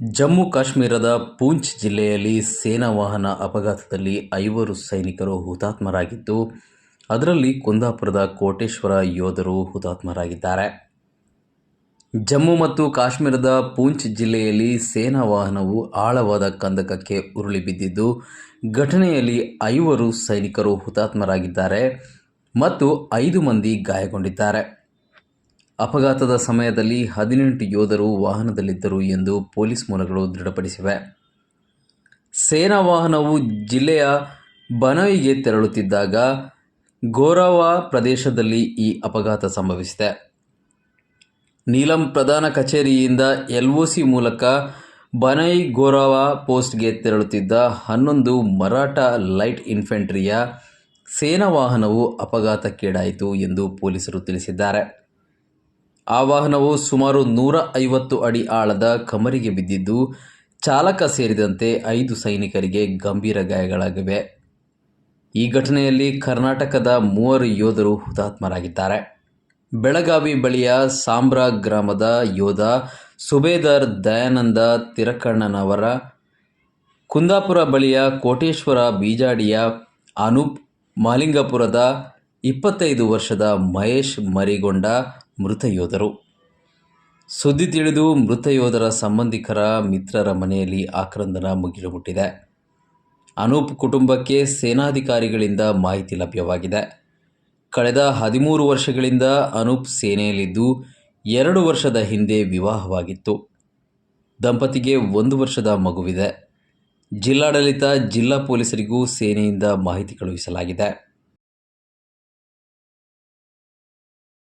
ಜಮ್ಮು ಕಾಶ್ಮೀರದ ಪೂಂಚ್ ಜಿಲ್ಲೆಯಲ್ಲಿ ಸೇನಾ ವಾಹನ ಅಪಘಾತದಲ್ಲಿ ಐವರು ಸೈನಿಕರು ಹುತಾತ್ಮರಾಗಿದ್ದು, ಅದರಲ್ಲಿ ಕುಂದಾಪುರದ ಕೋಟೇಶ್ವರ ಯೋಧರು ಹುತಾತ್ಮರಾಗಿದ್ದಾರೆ. ಜಮ್ಮು ಮತ್ತು ಕಾಶ್ಮೀರದ ಪೂಂಚ್ ಜಿಲ್ಲೆಯಲ್ಲಿ ಸೇನಾ ವಾಹನವು ಆಳವಾದ ಕಂದಕಕ್ಕೆ ಉರುಳಿ ಬಿದ್ದಿದ್ದು, ಘಟನೆಯಲ್ಲಿ ಐವರು ಸೈನಿಕರು ಹುತಾತ್ಮರಾಗಿದ್ದಾರೆ ಮತ್ತು ಐದು ಮಂದಿ ಗಾಯಗೊಂಡಿದ್ದಾರೆ. ಅಪಘಾತದ ಸಮಯದಲ್ಲಿ ಹದಿನೆಂಟು ಯೋಧರು ವಾಹನದಲ್ಲಿದ್ದರು ಎಂದು ಪೊಲೀಸ್ ಮೂಲಗಳು ದೃಢಪಡಿಸಿವೆ. ಸೇನಾ ವಾಹನವು ಜಿಲ್ಲೆಯ ಬನವಿಗೆ ತೆರಳುತ್ತಿದ್ದಾಗ ಗೋರಾವಾ ಪ್ರದೇಶದಲ್ಲಿ ಈ ಅಪಘಾತ ಸಂಭವಿಸಿದೆ. ನೀಲಂ ಪ್ರಧಾನ ಕಚೇರಿಯಿಂದ ಎಲ್ಒಸಿ ಮೂಲಕ ಬನೈ ಗೋರಾವಾ ಪೋಸ್ಟ್ಗೆ ತೆರಳುತ್ತಿದ್ದ ಹನ್ನೊಂದು ಮರಾಠ ಲೈಟ್ ಇನ್ಫೆಂಟ್ರಿಯ ಸೇನಾ ವಾಹನವು ಅಪಘಾತಕ್ಕೀಡಾಯಿತು ಎಂದು ಪೊಲೀಸರು ತಿಳಿಸಿದ್ದಾರೆ. ಆ ವಾಹನವು ಸುಮಾರು ನೂರ ಐವತ್ತು ಅಡಿ ಆಳದ ಕಮರಿಗೆ ಬಿದ್ದಿದ್ದು, ಚಾಲಕ ಸೇರಿದಂತೆ ಐದು ಸೈನಿಕರಿಗೆ ಗಂಭೀರ ಗಾಯಗಳಾಗಿವೆ. ಈ ಘಟನೆಯಲ್ಲಿ ಕರ್ನಾಟಕದ ಮೂವರು ಯೋಧರು ಹುತಾತ್ಮರಾಗಿದ್ದಾರೆ. ಬೆಳಗಾವಿ ಬಳಿಯ ಸಾಂಬ್ರಾ ಗ್ರಾಮದ ಯೋಧ ಸುಬೇದಾರ್ ದಯಾನಂದ ತಿರಕಣ್ಣನವರ, ಕುಂದಾಪುರ ಬಳಿಯ ಕೋಟೇಶ್ವರ ಬೀಜಾಡಿಯ ಅನೂಪ್ ಮಾಲಿಂಗಪುರದ ಇಪ್ಪತ್ತೈದು ವರ್ಷದ ಮಹೇಶ್ ಮರಿಗೊಂಡ ಮೃತ ಯೋಧರು. ಸುದ್ದಿ ತಿಳಿದು ಮೃತ ಯೋಧರ ಸಂಬಂಧಿಕರ ಮಿತ್ರರ ಮನೆಯಲ್ಲಿ ಆಕ್ರಂದನ ಮುಗಿಲು ಮುಟ್ಟಿದೆ ಅನೂಪ್ ಕುಟುಂಬಕ್ಕೆ ಸೇನಾಧಿಕಾರಿಗಳಿಂದ ಮಾಹಿತಿ ಲಭ್ಯವಾಗಿದೆ. ಕಳೆದ ಹದಿಮೂರು ವರ್ಷಗಳಿಂದ ಅನೂಪ್ ಸೇನೆಯಲ್ಲಿದ್ದು ಎರಡು ವರ್ಷದ ಹಿಂದೆ ವಿವಾಹವಾಗಿತ್ತು. ದಂಪತಿಗೆ ಒಂದು ವರ್ಷದ ಮಗುವಿದೆ. ಜಿಲ್ಲಾಡಳಿತ ಜಿಲ್ಲಾ ಪೊಲೀಸರಿಗೂ ಸೇನೆಯಿಂದ ಮಾಹಿತಿ ಕಳುಹಿಸಲಾಗಿದೆ.